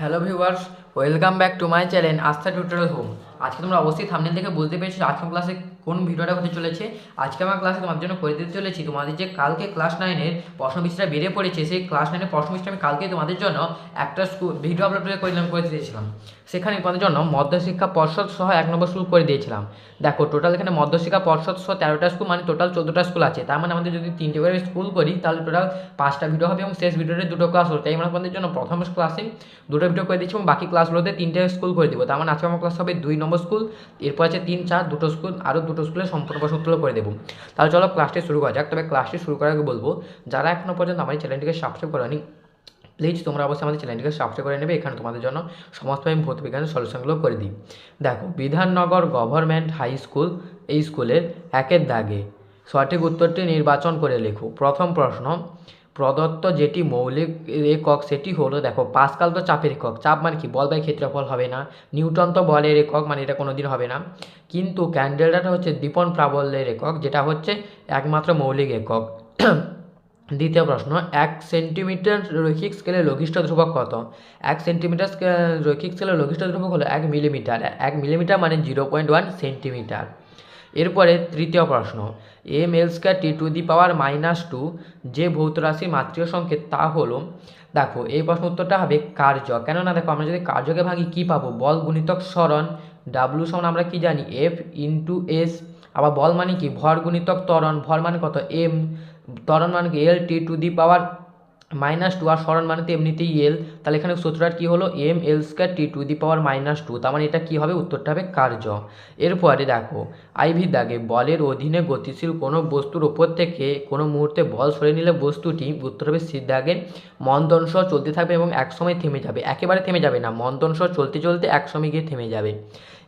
Hello viewers, welcome back to my channel Astha tutorial home. আজকে তোমরা অবশ্যই thumbnail থেকে বুঝতে পেরেছ আজকে ক্লাসে কোন ভিডিওটা হতে চলেছে, আজকে আমার ক্লাসে তোমাদের জন্য করে দিতে চলেছি, তোমাদের যে কালকে ক্লাস নাইনের প্রশ্ন বিষয়টা বেড়ে পড়েছে, সেই ক্লাস নাইনের প্রশ্ন বিষয়টা আমি কালকে তোমাদের জন্য একটা ভিডিও আপলোড করে করলাম করে দিয়েছিলাম। সেখানে তোমাদের জন্য মধ্যশিক্ষা পর্ষদ সহ এক নম্বর স্কুল করে দিয়েছিলাম। দেখো টোটাল এখানে মধ্যশিক্ষা পর্ষদ সহ তেরোটা স্কুল মানে টোটাল চোদ্দোটা স্কুল আছে, তার মানে আমাদের যদি তিনটে করে স্কুল করি, তাহলে টোটাল পাঁচটা ভিডিও হবে এবং শেষ ভিডিওতে দুটো ক্লাস হবে, তাই আমরা তোমাদের জন্য প্রথম ক্লাসে দুটো ভিডিও করে দিচ্ছি এবং বাকি ক্লাসগুলোতে তিনটে স্কুল করে দিব, তার মানে আজকে আমার ক্লাস হবে দুই নম্বর স্কুল এরপর আছে তিন, চার, দুটো স্কুল আরও দুটো স্কুলে সম্পূর্ণ প্রশ্ন করে দেবো। তাহলে চলো ক্লাসটি শুরু করা যাক। তবে ক্লাসটি শুরু করার আগে বলব, যারা এখনও পর্যন্ত আমার চ্যানেলটিকে সাবস্ক্রাইব করেনি প্লিজ তোমরা অবশ্যই আমাদের চ্যানেলটিকে সাবস্ক্রাইব করে নেবে। এখানে তোমাদের জন্য সমস্ত আমি ভৌত বিজ্ঞানের সলিউশনগুলো করে দিই। দেখো, বিধাননগর গভর্নমেন্ট হাই স্কুল এই স্কুলের একের দাগে সঠিক উত্তরটি নির্বাচন করে লেখো। প্রথম প্রশ্ন প্রদত্ত যেটি মৌলিক একক সেটি হলো, দেখো, পাসকাল তো চাপের একক চাপ মানে কি? বল বাই ক্ষেত্রফল হবে না। নিউটন তো বলের একক মানে এটা কোনো দিন হবে না। কিন্তু ক্যান্ডেলটা হচ্ছে দীপন প্রাবল্যের একক যেটা হচ্ছে একমাত্র মৌলিক একক দ্বিতীয় প্রশ্ন, এক সেন্টিমিটার রৈখিক স্কেলের লঘিষ্ঠ ধ্রুবক কত? এক সেন্টিমিটার রৈখিক স্কেলের লঘিষ্ঠ ধ্রুবক হলো এক মিলিমিটার। এক মিলিমিটার মানে জিরো পয়েন্ট ওয়ান সেন্টিমিটার। এরপরে তৃতীয় প্রশ্ন M L square T to the power minus two যে ভৌত রাশির মাতৃয় সংকেত, তা হলো, দেখো, এই প্রশ্ন উত্তরটা হবে কার্য কেননা, দেখো, আমরা যদি কার্যকে ভাঙি, কী পাবো? বল গুণিতক সরণ ডাব্লু সমান আমরা কি জানি? এফ ইন্টু এস আবার বল মানে কি? ভর গুণিতক ত্বরণ, ভর মানে কত? এম ত্বরণ মানে কি? L T to the power minus two আর সরণ মানে তো এমনিতেই এল তাহলে এখানে সূত্রটা কী হলো? M L square T to the power minus two তার মানে এটা কী হবে? উত্তরটা হবে কার্য। এরপরে দেখো আইভি দাগে বলের অধীনে গতিশীল কোনো বস্তুর ওপর থেকে কোনো মুহূর্তে বল সরে নিলে বস্তুটি, উত্তর হবে সিদ্ধাগে মন্দন চলতে থাকবে এবং একসময় থেমে যাবে। একেবারে থেমে যাবে না। মন্দন সহ চলতে চলতে একসময় গিয়ে থেমে যাবে।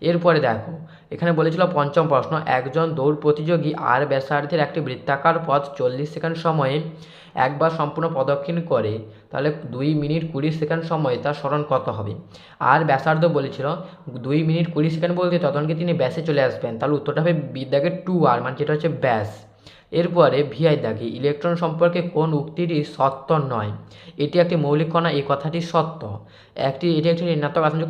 এরপরে দেখো, এখানে বলেছিল পঞ্চম প্রশ্ন, একজন দৌড় প্রতিযোগী আর ব্যাসার্ধের একটি বৃত্তাকার পথ চল্লিশ সেকেন্ড সময়ে একবার সম্পূর্ণ প্রদক্ষিণ করে, তাহলে দুই মিনিট কুড়ি সেকেন্ড সময় তার স্মরণ কত হবে? আর ব্যাসার্ধ বলেছিল, দুই মিনিট কুড়ি সেকেন্ড বলতে ততক্ষণকে তিনি ব্যাসে চলে আসবেন, তাহলে উত্তরটা হবে বিদ্যাকে টু আর মানে যেটা হচ্ছে ব্যাস। এরপরে ভিআই দাগে, ইলেকট্রন সম্পর্কে কোন উক্তিটি সত্য নয়? এটি একটি মৌলিক কণা, এই কথাটি সত্য। একটি, এটি একটি ঋণাত্মক আচরণ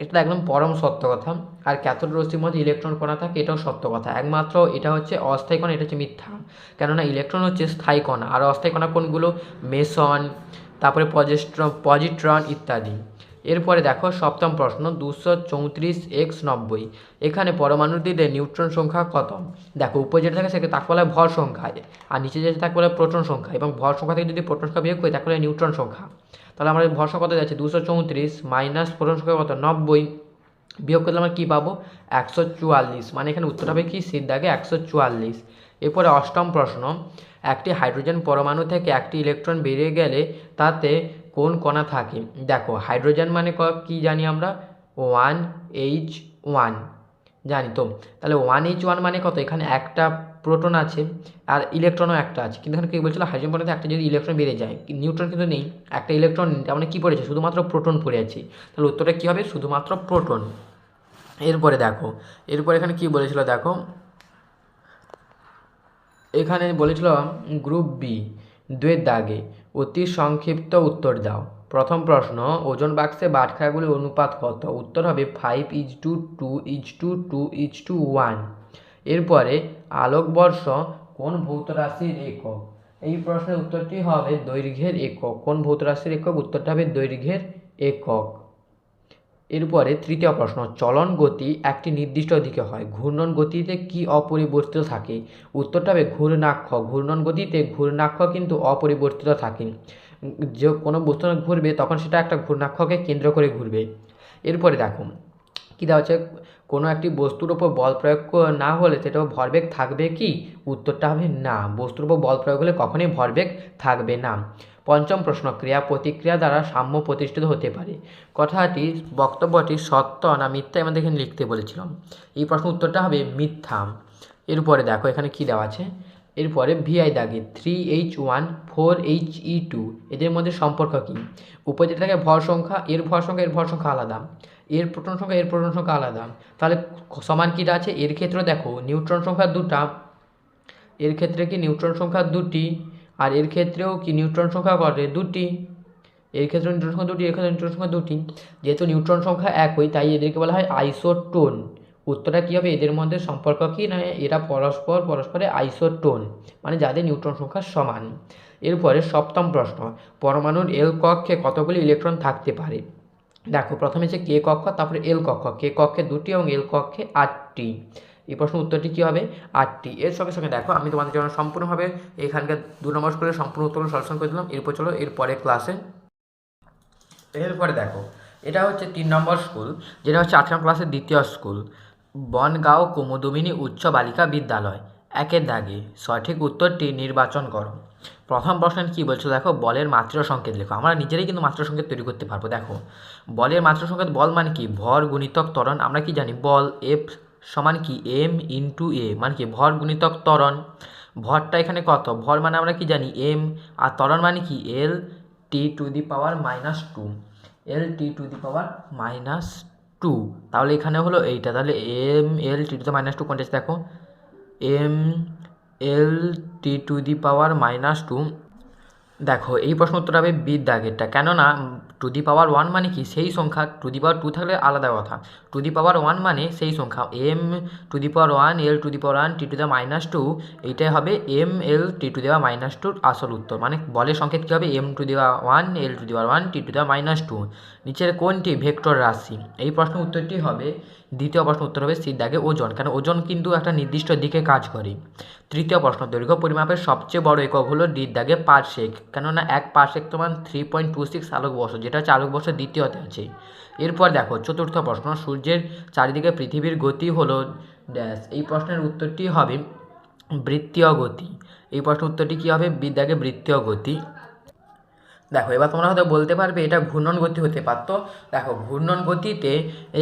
এটা একদম পরম সত্য কথা। আর ক্যাথোড রশ্মির মধ্যে ইলেকট্রন কণা থাকে, এটাও সত্য কথা। একমাত্র এটা হচ্ছে অস্থায়ী কণা, এটা হচ্ছে মিথ্যা। কেননা ইলেকট্রন হচ্ছে স্থায়ী কণা। আর অস্থায়ী কণা কোনগুলো? মেসন, তারপরে পজেস্ট্র পজিট্রন ইত্যাদি। এরপরে দেখো সপ্তম প্রশ্ন, দুশো চৌত্রিশ এক্স নব্বই। এখানে পরমাণুর দিলে নিউট্রন সংখ্যা কত? দেখো, উপরে যেটা থাকে সেটা তাকে বলা ভর সংখ্যা, আর নিচে যেটা তাকে বলা প্রোটন সংখ্যা, এবং ভর সংখ্যা থেকে যদি প্রোটন সংখ্যা বিয়োগ করি তাকে বলা নিউট্রন সংখ্যা। তাহলে আমাদের ভর সংখ্যা কত যাচ্ছে? দুশো চৌত্রিশ মাইনাস প্রোটন সংখ্যা কত? নব্বই। বিয়োগ করলে আমরা কী পাবো? একশো চুয়াল্লিশ। মানে এখানে উত্তর হবে কি? সিদ্ধ সিদ্ধাগে একশো চুয়াল্লিশ। এরপরে অষ্টম প্রশ্ন, একটি হাইড্রোজেন পরমাণু থেকে একটি ইলেকট্রন বেরিয়ে গেলে তাতে কোন কণা থাকে? দেখো, হাইড্রোজেন মানে কি জানি আমরা? One H one. জানি তো। তাহলে ওয়ান এইচ ওয়ান মানে কত? এখানে একটা প্রোটন আছে আর ইলেকট্রনও একটা আছে। কিন্তু এখানে কী বলছিল? হাইড্রোজেন পরমাণুতে একটা যদি ইলেকট্রন বেড়ে যায়, নিউট্রন কিন্তু নেই। একটা ইলেকট্রন তার মানে কী পড়েছে? শুধুমাত্র প্রোটন পড়ে আছে। তাহলে উত্তরটা কী হবে? শুধুমাত্র প্রোটন। এরপরে দেখো, এরপরে এখানে কি বলেছিল? দেখো, এখানে বলেছিল গ্রুপ বি, দুয়ের দাগে। অতি সংক্ষিপ্ত উত্তর দাও। প্রথম প্রশ্ন, ওজন বাক্সে বাটখারাগুলির অনুপাত কত? উত্তর হবে five is to two is to two is to one এরপরে আলোকবর্ষ কোন ভৌত রাশির একক? এই প্রশ্নের উত্তরটি হবে দৈর্ঘ্যের একক। কোন ভৌত রাশির একক? উত্তরটা হবে দৈর্ঘ্যের একক। এরপরে তৃতীয় প্রশ্ন, চলন গতি একটি নির্দিষ্ট দিকে হয়। ঘূর্ণন গতিতে কি অপরিবর্তিত থাকে? উত্তরটা হবে ঘূর্ণাক্ষ। ঘূর্ণন গতিতে ঘূর্ণাক্ষ কিন্তু অপরিবর্তিত থাকে। যে কোনো বস্তু ঘুরবে, তখন সেটা একটা ঘূর্ণাক্ষকে কেন্দ্র করে ঘুরবে। এরপরে দেখো, কী দেওয়া হচ্ছে কোনো একটি বস্তুর ওপর বল প্রয়োগ না হলে সেটা ভরবেগ থাকবে কি? উত্তরটা হবে না। বস্তুর উপর বল প্রয়োগ হলে কখনোই ভরবেগ থাকবে না। পঞ্চম প্রশ্ন, ক্রিয়া প্রতিক্রিয়া দ্বারা সাম্য প্রতিষ্ঠিত হতে পারে। কথাটি, বক্তব্যটি সত্য না মিথ্যা আমাদের এখানে লিখতে বলেছিলাম। এই প্রশ্ন উত্তরটা হবে মিথ্যা। এরপরে দেখো এখানে কি দেওয়া আছে? এরপরে ভিআই দাগে, three H one, four H E two, এদের মধ্যে সম্পর্ক কী? উপরে থাকে ভর সংখ্যা, এর ভর সংখ্যা, এর ভর সংখ্যা আলাদা। এর প্রোটন সংখ্যা, এর প্রোটন সংখ্যা আলাদা। তাহলে সমান কীটা আছে? এর ক্ষেত্রে দেখো, নিউট্রন সংখ্যা দুটা, এর ক্ষেত্রে কি নিউট্রন সংখ্যা দুটি, আর এর ক্ষেত্রেও কি নিউট্রন সংখ্যা করে দুটি। এর ক্ষেত্রে নিউট্রন সংখ্যা দুটি, এর ক্ষেত্রে নিউট্রন সংখ্যা দুটি। যেহেতু নিউট্রন সংখ্যা একই, তাই এদেরকে বলা হয় আইসোটোন। উত্তরটা কী হবে? এদের মধ্যে সম্পর্ক কী? না, এরা পরস্পর, পরস্পরে আইসোটোন মানে যাদের নিউট্রন সংখ্যা সমান। এরপরে সপ্তম প্রশ্ন, পরমাণুর এল কক্ষে কতগুলি ইলেকট্রন থাকতে পারে? দেখো, প্রথমে হচ্ছে কে কক্ষ, তারপরে এল কক্ষ। কে কক্ষে দুটি এবং এল কক্ষে আটটি। এই প্রশ্ন উত্তরটি কী হবে? আটটি। এর সঙ্গে সঙ্গে দেখো, আমি তোমাদের জন্য সম্পূর্ণভাবে এখানকার দু নম্বর স্কুলের সম্পূর্ণ উত্তর সলিউশন করে দিলাম। এরপর চলো এরপরে ক্লাসে এরপরে দেখো, এটা হচ্ছে তিন নম্বর স্কুল যেটা হচ্ছে নম্বর ক্লাসের দ্বিতীয় স্কুল বনগাঁও কুমুদুমিনী উচ্চ বালিকা বিদ্যালয়। একের দাগে সঠিক উত্তরটি নির্বাচন করো। প্রথম প্রশ্ন কী বলছো? দেখো, বলের মাত্র সংকেত লেখো। আমরা নিজেরাই কিন্তু মাত্র সংকেত তৈরি করতে পারব। দেখো, বলের মাত্র সংকেত বল মানে কি? ভর গুণিতক ত্বরণ। আমরা কি জানি? বল এফ সমান কি? M into A. মানে কি? ভর গুণিতক ত্বরণ। ভরটা এখানে কত? ভর মানে আমরা কি জানি? এম। আর ত্বরণ মানে কি? L T to the power minus two. L T to the power minus two. তাহলে এখানে হলো এইটা। তাহলে M, L T to the minus two কোনটা দেখো, M L T to the power minus two দেখো এই প্রশ্ন উত্তর হবে বিদ দাগেরটা কেননা টু দি পাওয়ার ওয়ান মানে কি সেই সংখ্যা টু দি পাওয়ার টু থাকলে আলাদা কথা টু দি পাওয়ার ওয়ান মানে সেই সংখ্যা M to the power one L to the power one T to the minus two এইটাই হবে এম এল টি টু দেওয়া মাইনাস টুর আসল উত্তর মানে বলের সংকেত কী হবে এম টু দেওয়া ওয়ান এল টু দেওয়ার ওয়ান টি টু দেওয়া মাইনাস টু নিচের কোনটি ভেক্টর রাশি এই প্রশ্ন উত্তরটি হবে দ্বিতীয় প্রশ্ন উত্তর হবে সির দাগে ওজন, কারণ ওজন কিন্তু একটা নির্দিষ্ট দিকে কাজ করে। তৃতীয় প্রশ্ন, দৈর্ঘ্য পরিমাপের সবচেয়ে বড় একক হলো ডির দাগে পারসেক কেননা এক পারসেক তোমার থ্রি পয়েন্ট টু সিক্স আলোক বর্ষ, যেটা হচ্ছে আলোকবর্ষ দ্বিতীয়তে আছে। এরপর দেখো, চতুর্থ প্রশ্ন, সূর্যের চারিদিকে পৃথিবীর গতি হলো ড্যাশ এই প্রশ্নের উত্তরটি হবে বৃত্তীয় গতি। এই প্রশ্ন উত্তরটি কী হবে? বিদ্যাকে বৃত্তীয় গতি। দেখো, এবার তোমরা হয়তো বলতে পারবে এটা ঘূর্ণন গতি হতে পারতো দেখো, ঘূর্ণন গতিতে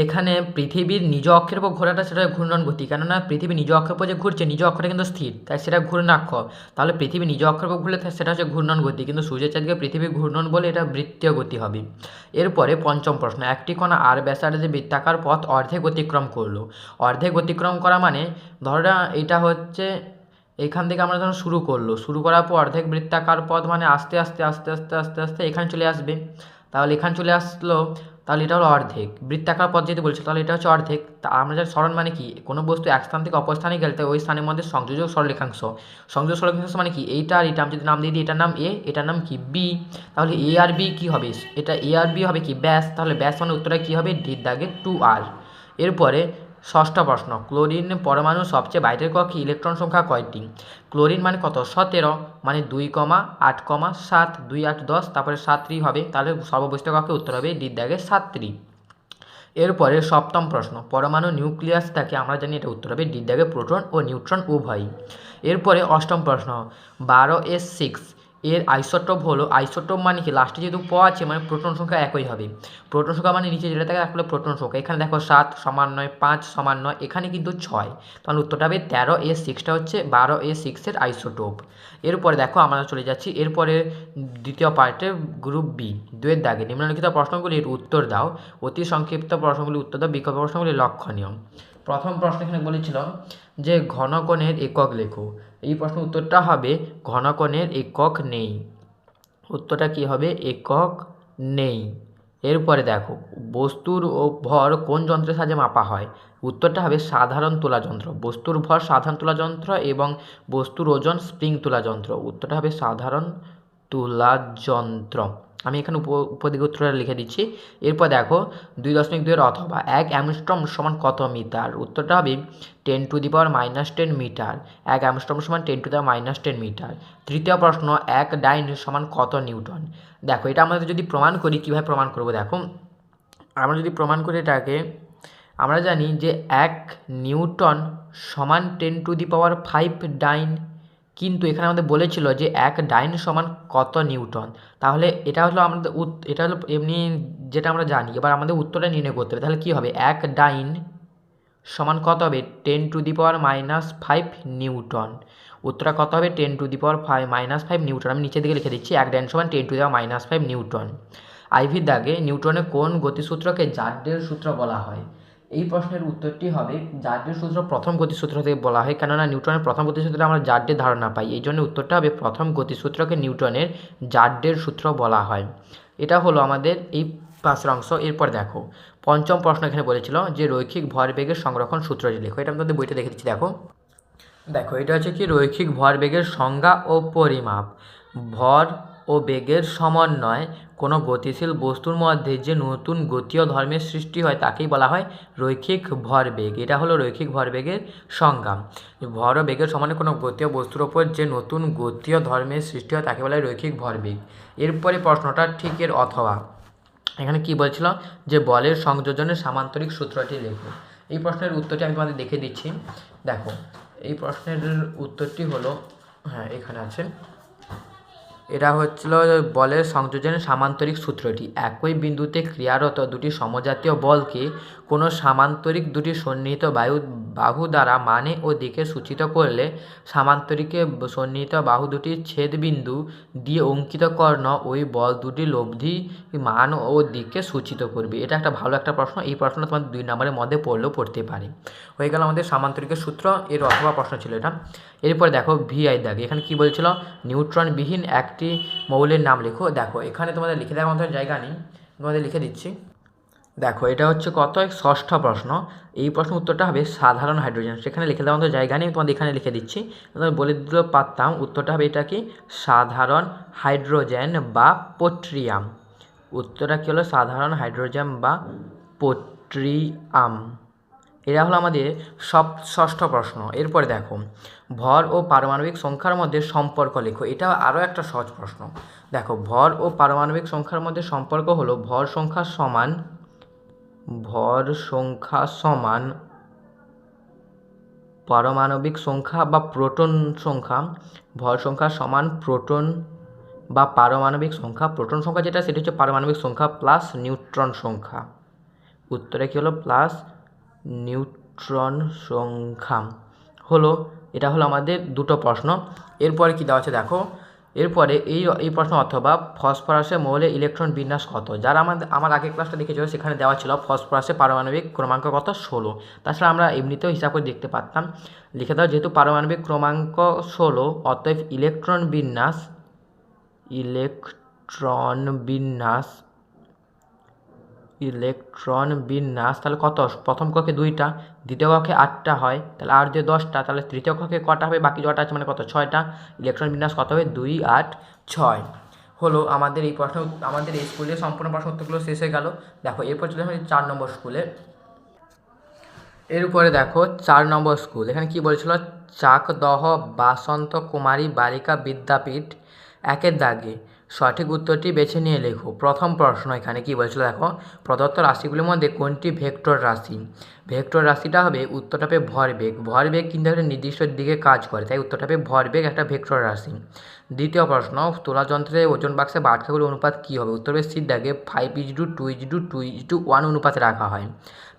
এখানে পৃথিবীর নিজ অক্ষের উপর ঘোরাটা সেটা ঘূর্ণন গতি। কেননা পৃথিবী নিজ অক্ষের উপর যে ঘুরছে, নিজ অক্ষরে কিন্তু স্থির, তাই সেটা ঘূর্ণাক্ষর। তাহলে পৃথিবী নিজ অক্ষের উপর ঘুরলে সেটা হচ্ছে ঘূর্ণন গতি। কিন্তু সূর্যের চারদিকে পৃথিবীর ঘূর্ণন বলে এটা বৃত্তীয় গতি হবে। এরপরে পঞ্চম প্রশ্ন, একটি কণা আর ব্যাসার্ধে বৃত্তাকার পথ অর্ধেক অতিক্রম করল। অর্ধেক অতিক্রম করা মানে ধরো এটা হচ্ছে এখান থেকে আমরা যখন শুরু করল, শুরু করার পর অর্ধেক বৃত্তাকার পথ মানে আস্তে আস্তে আস্তে আস্তে আস্তে আস্তে এখানে চলে আসবে। তাহলে এখানে চলে আসলো, তাহলে এটা হলো অর্ধেক। বৃত্তাকার পথ যেহেতু বলছি, তাহলে এটা হচ্ছে অর্ধেক। তা আমরা যার স্মরণ মানে কি? কোনো বস্তু এক স্থান থেকে অপর স্থানে গেলে ওই স্থানের মধ্যে সংযোজক সরলেখাংশ সংযোজক সরলেখাংশ মানে কি? এইটা আর এটা, আমি যদি নাম দিয়ে দিই, এটার নাম এ এটার নাম কি? বি তাহলে এ আর বি কী হবে? এটা এ আর বি হবে কি? ব্যাস। তাহলে ব্যাস মানে উত্তরটা কী হবে? ডির দাগে টু আর এরপরে ষষ্ঠ প্রশ্ন, ক্লোরিন পরমাণু সবচেয়ে বাইরের কক্ষে ইলেকট্রন সংখ্যা কয়টি? ক্লোরিন মানে কত? সতেরো মানে দুই কমা আট কমা সাত, দুই আট দশ, তারপরে সাতটি হবে, তাহলে সর্ববস্থ কক্ষে উত্তর হবে ডির দাগে সাতটি এরপরে সপ্তম প্রশ্ন, পরমাণু নিউক্লিয়াস থাকে আমরা জানি এটা উত্তর হবে ডির দাগে প্রোটন ও নিউট্রন উভয়ই। এরপরে অষ্টম প্রশ্ন, বারো এস সিক্স এর আইসোটোপ হলো, আইসোটোপ মানে কি? লাস্টে যেহেতু প আছে মানে প্রোটন সংখ্যা একই হবে। প্রোটন সংখ্যা মানে নিচে যেটা থাকে আসলে প্রোটন সংখ্যা। এখানে দেখো সাত সমান নয়, পাঁচ সমান নয়, এখানে কিন্তু ছয়। তাহলে উত্তরটা হবে তেরো, এ সিক্সটা হচ্ছে বারো, এ সিক্সের আইসোটোপ। এরপরে দেখো আমরা চলে যাচ্ছি, এরপরে দ্বিতীয় পার্টে গ্রুপ বি দুয়ের দাগে। নিম্নলিখিত প্রশ্নগুলির উত্তর দাও, অতি সংক্ষিপ্ত প্রশ্নগুলির উত্তর দাও, বিকল্প প্রশ্নগুলি লক্ষণীয়। প্রথম প্রশ্ন এখানে বলেছিল যে, ঘনকোণের একক লেখো। এই প্রশ্নের উত্তরটা হবে ঘনকণের একক নেই। উত্তরটা কি হবে? একক নেই। এরপরে দেখো, বস্তুর ও ভর কোন যন্ত্রের সাহায্যে মাপা হয়? উত্তরটা হবে সাধারণ তোলা যন্ত্র। বস্তুর ভর সাধারণ তোলা যন্ত্র এবং বস্তুর ওজন স্প্রিং তোলা যন্ত্র। উত্তরটা হবে সাধারণ তোলা যন্ত্র। আমি এখানে উপ, উপদিকে উত্তরটা লিখে দিচ্ছি। এরপর দেখো, দুই দশমিক দুইয়ের অথবা এক অ্যামস্ট্রম সমান কত মিটার? উত্তরটা হবে ten to the power minus ten metre. এক অ্যামস্ট্রম সমান ten to the minus ten metre. তৃতীয় প্রশ্ন, এক ডাইন সমান কত নিউটন? দেখো, এটা আমাদের যদি প্রমাণ করি, কীভাবে প্রমাণ করব দেখো? আমরা যদি প্রমাণ করি এটাকে, আমরা জানি যে এক নিউটন সমান ten to the power five dyne কিন্তু এখানে আমাদের বলেছিল যে এক ডাইন সমান কত নিউটন? তাহলে এটা হলো আমাদের এটা হলো এমনি যেটা আমরা জানি, এবার আমাদের উত্তরটা নির্ণয় করতে হবে। তাহলে কী হবে? এক ডাইন সমান কত হবে? Ten to the power minus five newton. উত্তরটা কত হবে? Ten to the power five minus five newton. আমি নিচের দিকে লিখে দিচ্ছি, এক ডাইন সমান ten to the power minus five newton. আইভির দাগে নিউটনের কোন গতিসূত্রকে জাড্ডের সূত্র বলা হয়? এই প্রশ্নের উত্তরটি হবে জাড্ডের সূত্র প্রথম গতিসূত্র থেকে বলা হয়, কেননা নিউটনের প্রথম গতিসূত্রে আমরা জাড্ডের ধারণা পাই, এই জন্য উত্তরটা হবে প্রথম গতিসূত্রকে নিউটনের জাড্ডের সূত্র বলা হয়। এটা হলো আমাদের এই পাশের অংশ, এরপর দেখো, পঞ্চম প্রশ্ন এখানে বলেছিল যে রৈখিক ভরবেগের সংরক্ষণ সূত্রটি লেখো, এটা আমি তোমাদের বইটা দেখে দিচ্ছি, দেখো। দেখো, এটা হচ্ছে কি, রৈখিক ভরবেগের সংজ্ঞা ও পরিমাপ, ভর ও বেগের সমন্বয়, কোনো গতিশীল বস্তুর মধ্যে যে নতুন গতীয় ধর্মের সৃষ্টি হয় তাকেই বলা হয় রৈখিক ভরবেগ। এটা হলো রৈখিক ভরবেগের সংজ্ঞা। ভর ও বেগের সমন্বয়ে কোনো গতীয় বস্তুর ওপর যে নতুন গতীয় ধর্মের সৃষ্টি হয় তাকে বলা হয় রৈখিক ভরবেগ। এরপরে প্রশ্নটা ঠিক এর অথবা। এখানে কি বলছিল? যে বলের সংযোজনের সামান্তরিক সূত্রটি লেখো। এই প্রশ্নের উত্তরটি আমি তোমাদের দেখে দিচ্ছি। দেখো, এই প্রশ্নের উত্তরটি হলো হ্যাঁ এখানে আছে। এটা হচ্ছিল বলের সংযোজনের সামান্তরিক সূত্রটি। একই বিন্দুতে ক্রিয়ারত দুটি সমজাতীয় বলকে কোনো সামান্তরিক দুটি সন্নিহিত বায়ু বাহু দ্বারা মানে ও দিকে সূচিত করলে সামান্তরিকে সন্নিহিত বাহু দুটির ছেদবিন্দু দিয়ে অঙ্কিত কর্ণ ওই বল দুটি লব্ধি, মান ও দিককে সূচিত করবে। এটা একটা ভালো একটা প্রশ্ন। এই প্রশ্নটা তোমাদের দুই নম্বরের মধ্যে পড়লেও পড়তে পারে। হয়ে গেল আমাদের সামান্তরিকের সূত্র। এর অথবা প্রশ্ন ছিল এটা। এরপর দেখো ভিআই দাগ। এখানে কি বলছিল? নিউট্রনবিহীন একটি মৌলের নাম লেখো। দেখো, এখানে তোমাদের লিখে দেওয়ার মতো জায়গা নেই। তোমাদের লিখে দিচ্ছি। দেখো, এটা হচ্ছে কত? ষষ্ঠ প্রশ্ন। এই প্রশ্ন উত্তরটা হবে সাধারণ হাইড্রোজেন। সেখানে লিখে দেওয়ার মতো জায়গা নেই, তোমাদের এখানে লিখে দিচ্ছি। বলে দিতে পারতাম, উত্তরটা হবে এটা কি? সাধারণ হাইড্রোজেন বা পোট্রিয়াম। উত্তরটা কী হলো? সাধারণ হাইড্রোজেন বা পোট্রিয়াম। এটা হলো আমাদের সব ষষ্ঠ প্রশ্ন। এরপরে দেখো, ভর ও পারমাণবিক সংখ্যার মধ্যে সম্পর্ক লেখো। এটা আরও একটা সহজ প্রশ্ন। দেখো, ভর ও পারমাণবিক সংখ্যার মধ্যে সম্পর্ক হলো, ভর সংখ্যা সমান ভর সংখ্যা সমান পারমাণবিক সংখ্যা বা প্রোটন সংখ্যা। ভর সংখ্যা সমান প্রোটন বা পারমাণবিক সংখ্যা। প্রোটন সংখ্যা যেটা, সেটা হচ্ছে পারমাণবিক সংখ্যা প্লাস নিউট্রন সংখ্যা। উত্তরে কী হলো? প্লাস নিউট্রন সংখ্যা। হলো, এটা হলো আমাদের দুটো প্রশ্ন। এরপরে কী দেওয়া আছে? দেখো এরপরে এই এই প্রশ্ন, অথবা ফসফরাসে মৌলে ইলেকট্রন বিন্যাস কত? যারা আমাদের, আমার আগের ক্লাসটা দেখেছিল সেখানে দেওয়া ছিল ফসফরাসে পারমাণবিক ক্রমাঙ্ক কত? ষোলো। তাছাড়া আমরা এমনিতেও হিসাব করে দেখতে পারতাম। লিখে দাও, যেহেতু পারমাণবিক ক্রমাঙ্ক ষোলো, অতএব ইলেকট্রন বিন্যাস ইলেকট্রন বিন্যাস ইলেকট্রন বিন্যাস, তাহলে কত? প্রথম কক্ষে দুইটা দ্বিতীয় কক্ষে আটটা হয়, তাহলে আট দিয়ে দশটা, তাহলে তৃতীয় কক্ষে কটা হবে? বাকি কটা আছে মানে কত? ছয়টা। ইলেকট্রন বিন্যাস কত হবে? দুই, আট, ছয়। হলো আমাদের এই প্রশ্ন, আমাদের এই স্কুলের সম্পূর্ণ প্রশ্ন উত্তরগুলো শেষ হয়ে গেল। দেখো এরপর চলে আসবে চার নম্বর স্কুলে। এর উপরে দেখো, চার নম্বর স্কুল। এখানে কি বলেছিল? চাকদহ বাসন্ত কুমারী বালিকা বিদ্যাপীঠ একের দাগে। সঠিক উত্তরটি বেছে নিয়ে লেখো। প্রথম প্রশ্ন এখানে কি বলেছিল? দেখো, প্রদত্ত রাশিগুলির মধ্যে কোনটি ভেক্টর রাশি? ভেক্টর রাশিটা হবে উত্তরটা হবে ভরবেগ ভরবেগ কিন্তু একটা নির্দিষ্ট দিকে কাজ করে, তাই উত্তরটা হবে ভরবেগ একটা ভেক্টর রাশি। দ্বিতীয় প্রশ্ন তোলা যন্ত্রের ওজন বাক্সে বাটখাগুলির অনুপাত কী হবে? উত্তর দাগে five is to two is to two is to one অনুপাতে রাখা হয়।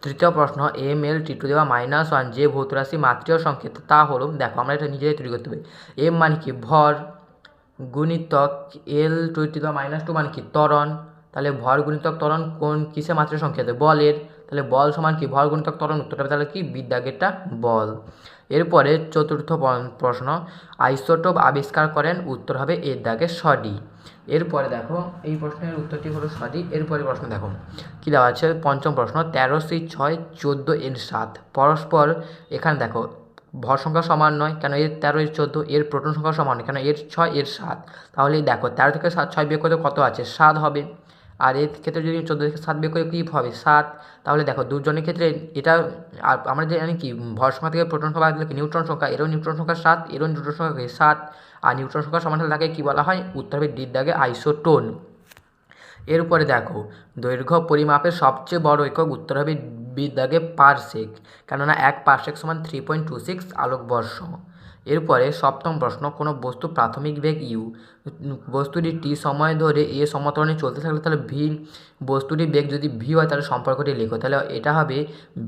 তৃতীয় প্রশ্ন এম এল টি টু দেওয়া মাইনাস ওয়ান যে ভৌত রাশি মাতৃয় সংকেত, তা হলো, দেখো, আমরা এটা নিজেরাই তৈরি করতে হবে এম মানে কি? ভর। গুণিতক এল টু টু দেওয়া মাইনাস টু মানে কি? ত্বরণ। তাহলে ভর গুণিতক ত্বরণ কোন কিসে মাত্রার সংকেত বলের। তাহলে বল সমান কি? ভর গুণিতক ত্বরণ উত্তরটা তাহলে কি? বিদ্যাগেরটা বল। এরপরে চতুর্থ প্রশ্ন, আইসোটোপ আবিষ্কার করেন উত্তর হবে এর দাগে সডি। এরপরে দেখো, এই প্রশ্নের উত্তরটি হলো সডি। এরপরে প্রশ্ন দেখো, কী দেওয়া আছে? পঞ্চম প্রশ্ন, তেরো সি ছয়, চোদ্দ এর সাত। পরস্পর এখানে দেখো ভর সংখ্যা সমান নয়, কেন এর তেরো, এর চোদ্দ, এর প্রোটন সংখ্যা সমান নয়, কেন এর ছয়, এর সাত? তাহলে দেখো, তেরো থেকে সাত, ছয় বিয়োগ করতে কত আছে? সাত হবে। আর এর ক্ষেত্রে যদি চোদ্দ থেকে সাত বিয়োগ করে, কী হবে? সাত। তাহলে দেখো, দুজনের ক্ষেত্রে এটা আমরা যে জানি কি, ভর সংখ্যা থেকে প্রোটন সংখ্যা দিলে নিউট্রন সংখ্যা, এরও নিউট্রন সংখ্যা সাত, এরও নিউট্রন সংখ্যা সাত। আর নিউট্রন সংখ্যা সমান হলে তাকে কী বলা হয়? উত্তর হবে ডির দাগে আইসোটোন। এর উপরে দেখো, দৈর্ঘ্য পরিমাপের সবচেয়ে বড় একক উত্তর হবে বিদ্যাগে পারসেক। কেননা এক পারসেক সমান থ্রি পয়েন্ট টু সিক্স আলোকবর্ষ। এরপরে সপ্তম প্রশ্ন, কোনো বস্তু প্রাথমিক বেগ ইউ বস্তুটি টি সময় ধরে এ সমতরণে চলতে থাকলে তাহলে ভি বস্তুটির বেগ যদি ভি হয় তাহলে সম্পর্কটি লেখো। তাহলে এটা হবে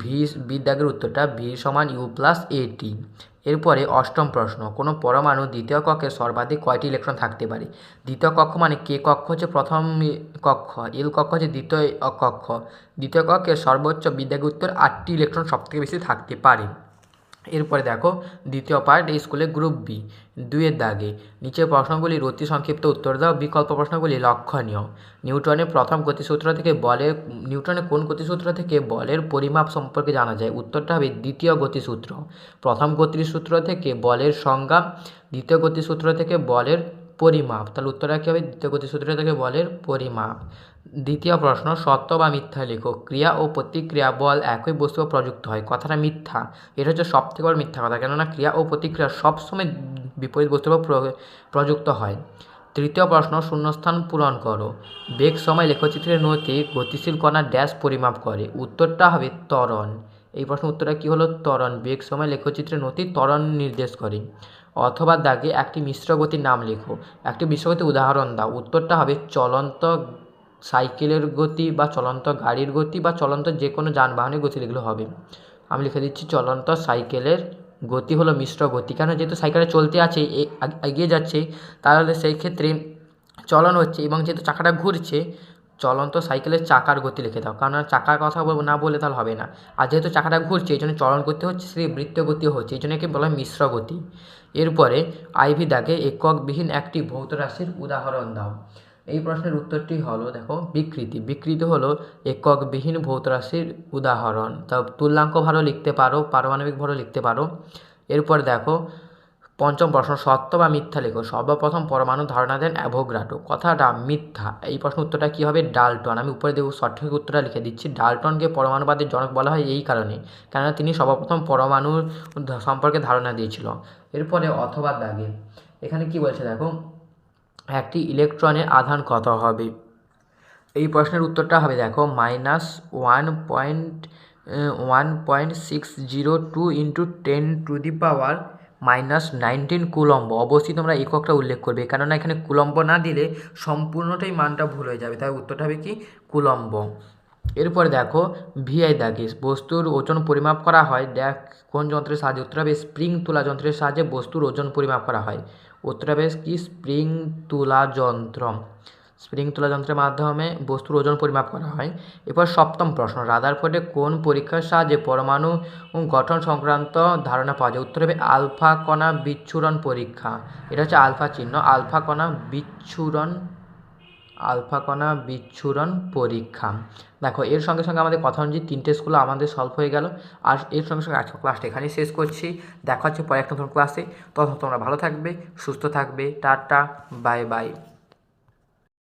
ভি বিদ্যাগের উত্তরটা ভি সমান ইউ প্লাস এ টি এরপরে অষ্টম প্রশ্ন, কোনো পরমাণু দ্বিতীয় কক্ষে সর্বাধিক কয়টি ইলেকট্রন থাকতে পারে? দ্বিতীয় কক্ষ মানে কে কক্ষ হচ্ছে প্রথম কক্ষ এল কক্ষ হচ্ছে দ্বিতীয় কক্ষ। দ্বিতীয় কক্ষে সর্বোচ্চ বিদ্যাগের উত্তর আটটি ইলেকট্রন সবথেকে বেশি থাকতে পারে। এরপরে দেখো, দ্বিতীয় পার্ট স্কুলে গ্রুপ বি দুইয়ের দাগে। নিচের প্রশ্নগুলির অতি সংক্ষিপ্ত উত্তর দাও, বিকল্প প্রশ্নগুলি লক্ষণীয়। নিউটনের প্রথম গতিসূত্র থেকে বলের, নিউটনের কোন গতিসূত্র থেকে বলের পরিমাপ সম্পর্কে জানা যায়? উত্তরটা হবে দ্বিতীয় গতিসূত্র। প্রথম গতিসূত্র থেকে বলের সংজ্ঞা, দ্বিতীয় গতিসূত্র থেকে বলের পরিমাপ। তাহলে উত্তরটা কী হবে? দ্বিতীয় গতিসূত্র থেকে বলের পরিমাপ। দ্বিতীয় প্রশ্ন, সত্য বা মিথ্যা লেখো। ক্রিয়া ও প্রতিক্রিয়া বল একই বস্তু প্রযুক্ত হয়। কথাটা মিথ্যা। এটা হচ্ছে সব থেকে বড় মিথ্যা কথা। কেননা ক্রিয়া ও প্রতিক্রিয়া সবসময় বিপরীত বস্তুর প্রযুক্ত হয়। তৃতীয় প্রশ্ন, শূন্যস্থান পূরণ করো। বেগ সময় লেখচিত্রের নতি গতিশীল কণা ড্যাশ পরিমাপ করে। উত্তরটা হবে ত্বরণ। এই প্রশ্ন উত্তরটা কী হলো? ত্বরণ। বেগ সময় লেখচিত্রের নতি ত্বরণ নির্দেশ করে। অথবা দাগে একটি মিশ্র গতির নাম লেখো। একটি মিশ্র গতির উদাহরণ দাও। উত্তরটা হবে চলন্ত সাইকেলের গতি বা চলন্ত গাড়ির গতি বা চলন্ত যে কোনো যানবাহনের গতি এগুলো হবে। আমি লিখে দিচ্ছি চলন্ত সাইকেলের গতি হলো মিশ্র গতি। কেন? যেহেতু সাইকেলে চলতে আছে এগিয়ে যাচ্ছে, তাহলে সেই ক্ষেত্রে চলন হচ্ছে এবং যেহেতু চাকাটা ঘুরছে চলন্ত সাইকেলের চাকার গতি লিখে দাও। কারণ চাকার কথা বলব না বলে তাহলে হবে না। আর যেহেতু চাকাটা ঘুরছে, এই জন্য চলন গতি হচ্ছে, সেই বৃত্ত গতি হচ্ছে, এই জন্য একে বলা হয় মিশ্র গতি। এরপরে আইভি দাগে এককবিহীন একটি ভৌত রাশির উদাহরণ দাও। এই প্রশ্নের উত্তরটি হলো, দেখো, বিকৃতি। বিকৃতি হলো এককবিহীন ভৌত রাশির উদাহরণ। তা তুল্যাঙ্ক ভারও লিখতে পারো, পারমাণবিক ভারও লিখতে পারো। এরপর দেখো পঞ্চম প্রশ্ন, সত্য বা মিথ্যা লেখো। সর্বপ্রথম পরমাণু ধারণা দেন অ্যাভোগ্রাটো। কথাটা মিথ্যা। এই প্রশ্ন উত্তরটা কী হবে? ডালটন। আমি উপরে দেবো, সঠিক উত্তরটা লিখে দিচ্ছি। ডালটনকে পরমাণুবাদের জনক বলা হয় এই কারণে, কেননা তিনি সর্বপ্রথম পরমাণুর সম্পর্কে ধারণা দিয়েছিল। এরপরে অথবা দাগে। এখানে কি বলছে দেখো? একটি ইলেকট্রনের আধান কত হবে? এই প্রশ্নের উত্তরটা হবে দেখো, minus one point one point six zero two into ten to the power minus nineteen coulomb. অবশ্যই তোমরা এককটা উল্লেখ করবে, কেননা এখানে কুলম্ব না দিলে সম্পূর্ণটাই মানটা ভুল হয়ে যাবে। তাই উত্তরটা হবে কি? কুলম্ব। এরপরে দেখো, ভিআই দাগে বস্তুর ওজন পরিমাপ করা হয়। দেখ, কোন যন্ত্রের সাহায্যে? উত্তর হবে স্প্রিং তোলা যন্ত্রের সাহায্যে বস্তুর ওজন পরিমাপ করা হয়। উত্তর হবে কি? স্প্রিং তোলা যন্ত্র। স্প্রিং তোলা যন্ত্রের মাধ্যমে বস্তুর ওজন পরিমাপ করা হয়। এরপর সপ্তম প্রশ্ন রাদারফোর্ডে কোন পরীক্ষার সাহায্যে পরমাণু গঠন সংক্রান্ত ধারণা পাওয়া যায়? উত্তর হবে আলফা কণা বিচ্ছুরণ পরীক্ষা। এটা হচ্ছে আলফা চিহ্ন, আলফা কণা বিচ্ছুরণ, আলফা কণা বিচ্ছুরণ পরীক্ষা। দেখো, এর সঙ্গে সঙ্গে আমাদের কথা অনুযায়ী তিনটে স্কুল আমাদের সলভ হয়ে গেল। আর এর সঙ্গে সঙ্গে আজকে ক্লাসটা এখানেই শেষ করছি। দেখা হচ্ছে পরে একটা নতুন ক্লাসে তখন তোমরা ভালো থাকবে, সুস্থ থাকবে। Tata bye bye